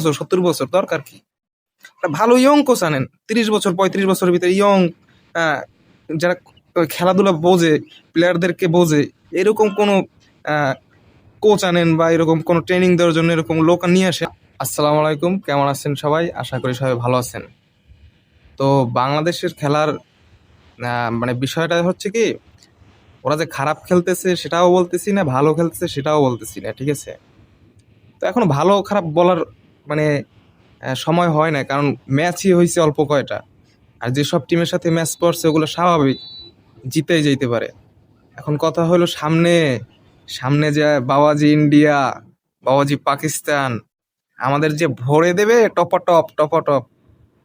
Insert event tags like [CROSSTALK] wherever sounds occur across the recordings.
বছর, সত্তর বছর, দরকার কি? ভালো ইয়ং কোচ আনেন, তিরিশ বছর, পঁয়ত্রিশ বছরের ভিতরে ইয়ং যারা খেলাধুলা বোঝে প্লেয়ারদেরকে বোঝে, এরকম কোনো কোচ আনেন বা এরকম কোনো ট্রেনিং দেওয়ার জন্য এরকম লোক নিয়ে আসে আসসালামু আলাইকুম, কেমন আছেন সবাই? আশা করি সবাই ভালো আছেন। তো বাংলাদেশের খেলার মানে বিষয়টা হচ্ছে কি, ওরা যে খারাপ খেলতেছে সেটাও বলতেছি না, ভালো খেলতেছে সেটাও বলতেছি না, ঠিক আছে? তো এখন ভালো খারাপ বলার সময় হয় না, কারণ ম্যাচই হয়েছে অল্প কয়টা। আর যেসব টিমের সাথে ম্যাচ পড়ছে, ওগুলো স্বাভাবিক জিতেই যেতে পারে। এখন কথা হলো সামনে সামনে যে বাবাজি ইন্ডিয়া, বাবাজি পাকিস্তান, আমাদের যে ভরে দেবে টপা টপ টপা টপ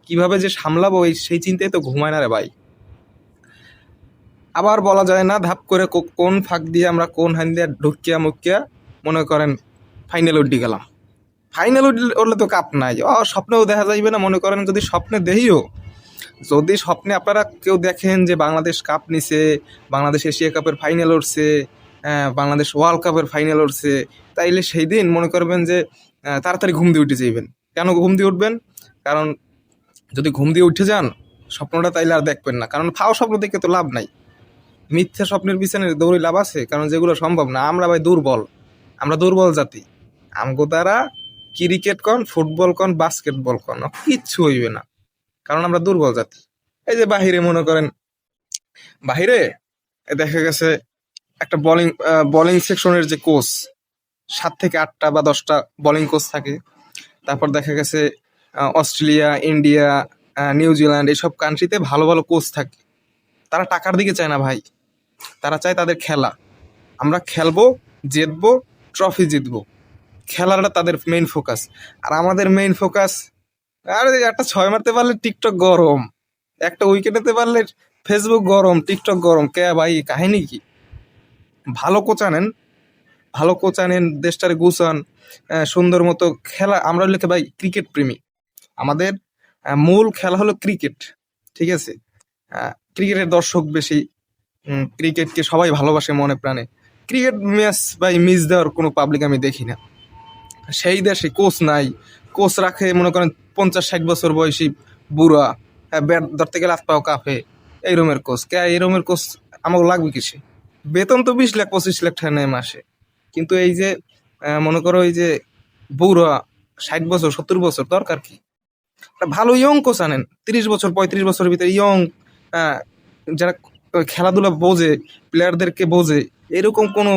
কীভাবে যে সামলাবো সেই চিন্তায় তো ঘুমায় না রে ভাই। আবার বলা যায় না, ধাপ করে কোন ফাঁক দিয়ে আমরা কোন হান দিয়ে ঢুকিয়া মুকিয়া মনে করেন ফাইনাল উঠে গেলাম। ফাইনাল উঠলে তো কাপ নাই। ও স্বপ্নেও দেখা যাইবে না মনে করেন যদি স্বপ্নে দেখিও। যদি স্বপ্নে আপনারা কেউ দেখেন যে বাংলাদেশ কাপ নিছে বাংলাদেশ এশিয়া কাপের ফাইনাল উঠছে হ্যাঁ, বাংলাদেশ ওয়ার্ল্ড কাপের ফাইনাল উঠছে তাইলে সেই দিন মনে করবেন যে তাড়াতাড়ি ঘুম দিয়ে উঠে যাইবেন। কেন ঘুম দিয়ে উঠবেন? কারণ যদি ঘুম দিয়ে উঠে যান স্বপ্নটা তাইলে আর দেখবেন না। কারণ ফাও স্বপ্ন দেখে তো লাভ নাই। মিথ্যা স্বপ্নের পিছনে দৌড়ে লাভ আছে কারণ যেগুলো সম্ভব না। আমরা ভাই দুর্বল। আমরা দুর্বল জাতি। আমগো দ্বারা ক্রিকেট কন, ফুটবল কন বাস্কেটবল কন কিচ্ছু হইবে না। কারণ আমরা দুর্বল জাতি। এই যে বাহিরে মনে করেন, বাহিরে দেখা গেছে একটা বোলিং বোলিং সেকশনের যে কোচ সাত থেকে আটটা বা দশটা বোলিং কোচ থাকে। তারপর দেখা গেছে অস্ট্রেলিয়া, ইন্ডিয়া নিউজিল্যান্ড এইসব কান্ট্রিতে ভালো ভালো কোচ থাকে। তারা টাকার দিকে চায় না ভাই। তারা চায় তাদের খেলা। আমরা খেলব, জিতবো ট্রফি জিতবো। খেলাটা তাদের মেইন ফোকাস আর আমাদের মেইন ফোকাস আরে একটা ছয় মারতে পারলে টিকটক গরম। একটা উইকেট নিতে পারলে ফেসবুক গরম, টিকটক গরম। কে ভাই কাহিনী কি? ভালো কোচ আনেন, ভালো কোচ আনেন, দেশটারে গুছান সুন্দর মতো খেলা। আমরা লিখে ভাই ক্রিকেট প্রেমী। আমাদের মূল খেলা হলো ক্রিকেট ঠিক আছে? ক্রিকেটের দর্শক বেশি ক্রিকেটকে সবাই ভালোবাসে মনে প্রাণে। ক্রিকেট ম্যাচ ভাই মিস দেওয়ার কোনো পাবলিক আমি দেখি না। সেই দেশে কোচ নাই। কোচ রাখে, মনে করেন, পঞ্চাশ ষাট বছর বয়সী বুড়া হ্যাঁ ব্যাট ধরতে গেলে হাত পাও এই রুমের কোচ, কে এই রুমের কোচ আমাকে লাগবে কিসে? বেতন তো বিশ লাখ, পঁচিশ লাখ টাকা নেয় মাসে। কিন্তু এই যে মনে করো এই যে বুড়া, ষাট বছর, সত্তর বছর, দরকার কি? ভালো ইয়ং কোচ আনেন, তিরিশ বছর, পঁয়ত্রিশ বছরের ভিতরে ইয়ং যারা খেলাধুলা বোঝে প্লেয়ারদেরকে বোঝে, এরকম কোনো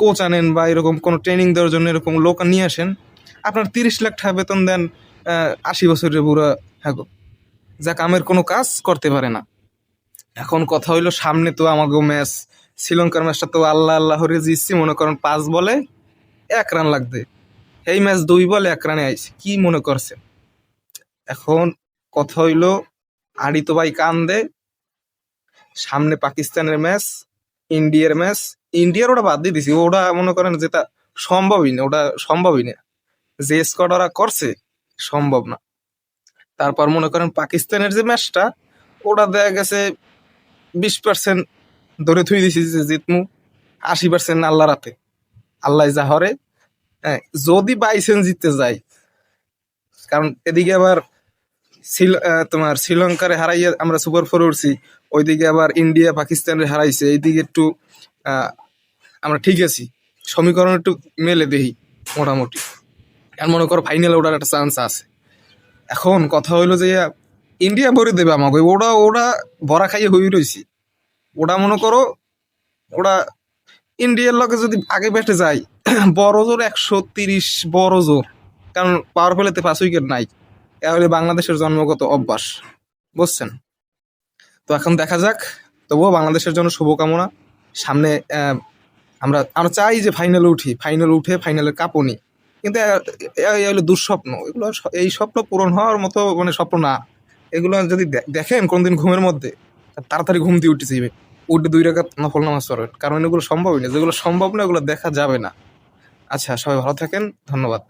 কোচ আনেন বা এরকম কোনো ট্রেনিং দেওয়ার জন্য এরকম লোক নিয়ে আসেন আপনার তিরিশ লাখ টাকা বেতন দেন আশি বছরের বুড়া হ্যাঁ গো, যা কামের কোনো কাজ করতে পারে না। এখন কথা হইল সামনে তো আমাকে ম্যাচ শ্রীলঙ্কার ম্যাচটা তো আল্লাহ আল্লাহ হরে জিতছি মনে করেন পাঁচ বলে এক রান লাগবে। এই ম্যাচ দুই বলে এক রানে আইছে কি মনে করছে এখন কথা হইল আড়ি তো ভাই কান্দে সামনে পাকিস্তানের ম্যাচ ইন্ডিয়ার ম্যাচ ইন্ডিয়ার ওটা বাদ দিয়ে দিছি। ওটা মনে করেন যেটা সম্ভবই না, ওটা সম্ভবই না। যে স্কোয়াড ওরা করছে, সম্ভব না। তারপর মনে করেন পাকিস্তানের যে ম্যাচটা ওটা দেখা গেছে বিশ পার্সেন্ট ধরে থুই দিছি যে জিতমু, আশি পার্সেন্ট আল্লাহ রাতে আল্লাহ যা হরে হ্যাঁ যদি বাইসেন জিততে যায়, কারণ এদিকে আবার তোমার শ্রীলঙ্কারে হারাইয়া আমরা সুপার ফোর উঠছি, ওইদিকে আবার ইন্ডিয়া পাকিস্তানের হারাইছে, এইদিকে একটু আমরা ঠিক আছি। সমীকরণ একটু মেলে দেই মোটামুটি। আর মনে করো ফাইনালে ওঠার একটা চান্স আছে। এখন কথা হইল যে ইন্ডিয়া ভরে দেবে আমাকে। ওরা ওরা ভরা খাইয়ে হয়ে রয়েছি ওটা মনে করো, ওরা ইন্ডিয়ার লগে যদি আগে ব্যাটে যায়, [CLEARS THROAT] বড় জোর একশো তিরিশ, বড় জোর। কারণ পাওয়ার প্লেতে পাঁচ উইকেট নাই। তাহলে বাংলাদেশের জন্মগত অভ্যাস। বুঝছেন? তো এখন দেখা যাক। তবুও বাংলাদেশের জন্য শুভকামনা। সামনে আমরা আমরা চাই যে ফাইনালে উঠি ফাইনাল উঠে ফাইনালে কাপও নিই কিন্তু এ- এ- হলো দুঃস্বপ্ন। এগুলো এই স্বপ্ন পূরণ হওয়ার মতো মানে স্বপ্ন না। এগুলো যদি দেখেন কোনদিন ঘুমের মধ্যে তাড়াতাড়ি ঘুম দিয়ে উঠে যাবে উঠে দুই রেখা নফল নামাজ পড়বেন কারণ এগুলো সম্ভবই না। যেগুলো সম্ভব না, এগুলো দেখা যাবে না। আচ্ছা সবাই ভালো থাকেন। ধন্যবাদ।